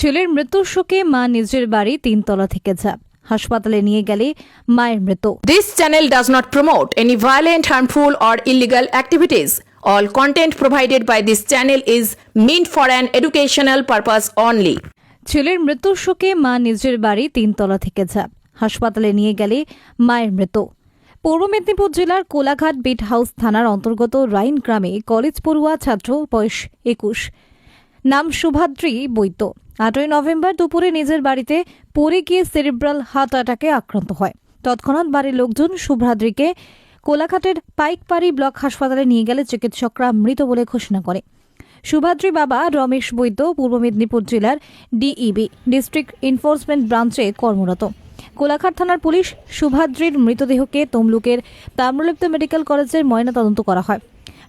ছেলের মৃত্যু শোকে মা নিজের বাড়ি তিনতলা থেকে যা হাসপাতালে নিয়ে গেলে মায়ের মৃত্যু। This channel does not promote any violent harmful or illegal activities all content provided by this channel is mean for an educational purpose only ছেলের মৃত্যু শোকে মা নিজের বাড়ি তিনতলা থেকে যা হাসপাতালে নিয়ে গেলে মায়ের মৃত পূর্ব মেদিনীপুর জেলার কোলাঘাট বিট হাউস থানার অন্তর্গত রাইন গ্রামে কলেজ পড়ুয়া ছাত্র বয়স একুশ। নাম শুভাদ্রি বৈদ্য। আটই নভেম্বর দুপুরে নিজের বাড়িতে পড়ে গিয়ে সেরিব্রাল হার্ট অ্যাটাকে আক্রান্ত হয়। তৎক্ষণাৎ বাড়ির লোকজন শুভ্রাদ্রিকে কোলাঘাটের পাইকপাড়ি ব্লক হাসপাতালে নিয়ে গেলে চিকিৎসকরা মৃত বলে ঘোষণা করে। শুভাদ্রি বাবা রমেশ বৈদ্য পূর্ব মেদিনীপুর জেলার ডিইবি, ডিস্ট্রিক্ট এনফোর্সমেন্ট ব্রাঞ্চে কর্মরত। কোলাঘাট থানার পুলিশ শুভাদ্রির মৃতদেহকে তমলুকের তাম্রলিপ্ত মেডিকেল কলেজের ময়নাতদন্ত করা হয়।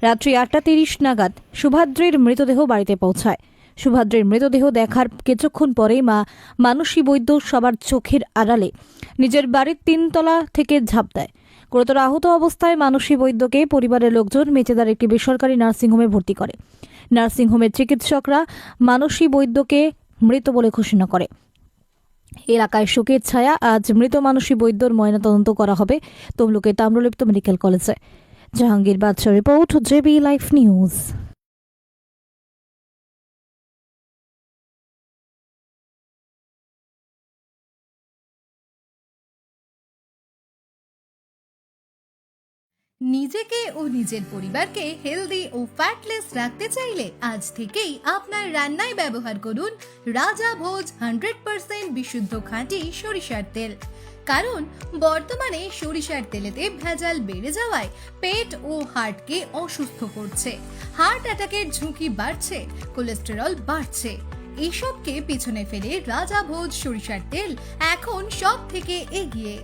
রাত্রি আটটা তিরিশ নাগাদ শুভাদ্রির মৃতদেহ বাড়িতে পৌঁছায়। শুভাদ্রির মৃতদেহ দেখার কিছুক্ষণ পরেই মা মানসী বৈদ্য সবার চোখের আড়ালে নিজের বাড়ির তিনতলা থেকে ঝাঁপ দেয়। গুরুতর আহত অবস্থায় মানসী বৈদ্যকে পরিবারের লোকজন মেচেদার একটি বেসরকারি নার্সিংহোমে ভর্তি করে। নার্সিংহোমের চিকিৎসকরা মানসী বৈদ্যকে মৃত বলে ঘোষণা করে। এলাকায় শোকের ছায়া, আজ মৃত মানসী বৈদ্যর ময়নাতদন্ত করা হবে। তমলুকের তাম্রলিপ্ত মেডিকেল কলেজে। Jahangir Badsha report JB life news. নিজেকে ও নিজের পরিবারকে হেলদি ও ফ্যাটলেস রাখতে চাইলে আজ থেকেই আপনার রান্নায় ব্যবহার করুন রাজা ভোজ হান্ড্রেড পার্সেন্ট বিশুদ্ধ খাঁটি সরিষার তেল। কারণ বর্তমানে সরিষার তেলেতে ভেজাল বেড়ে যাওয়ায় পেট ও হার্টকে অসুস্থ করছে। হার্ট অ্যাটাকের ঝুঁকি বাড়ছে, কোলেস্টেরল বাড়ছে। এসবকে পিছনে ফেলে রাজা ভোজ সরিষার তেল এখন সব থেকে এগিয়ে।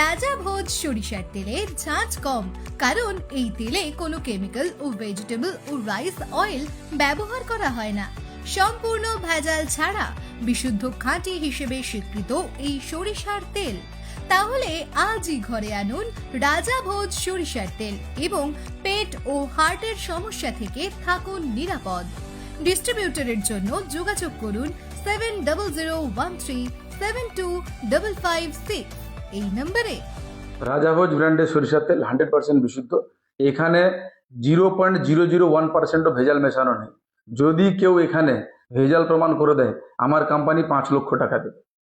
রাজা ভোজ সরিষার তেলে ঝাঁঝ কম, কারণ এই তেলে কোনো কেমিক্যাল ও ভেজিটেবল ও রাইস অয়েল ব্যবহার করা হয় না। সম্পূর্ণ ভেজাল ছাড়া বিশুদ্ধ খাঁটি হিসেবে স্বীকৃত এই সরিষার তেল। তাহলে আজই ঘরে আনুন রাজা ভোজ সরিষার তেল এবং পেট ও হার্টের সমস্যা থেকে থাকুন নিরাপদ। ডিস্ট্রিবিউটরের জন্য যোগাযোগ করুন seven double zero one three seven two double five six. এই নম্বরে রাজাভোজ ব্র্যান্ডের সরিষার তেল হান্ড্রেড পার্সেন্ট বিশুদ্ধ। এখানে zero point zero zero one পার্সেন্টও ভেজাল মেশানো নেই। যদি কেউ এখানে ভেজাল প্রমাণ করে দেয়, আমার কোম্পানি পাঁচ লক্ষ টাকা দেবে।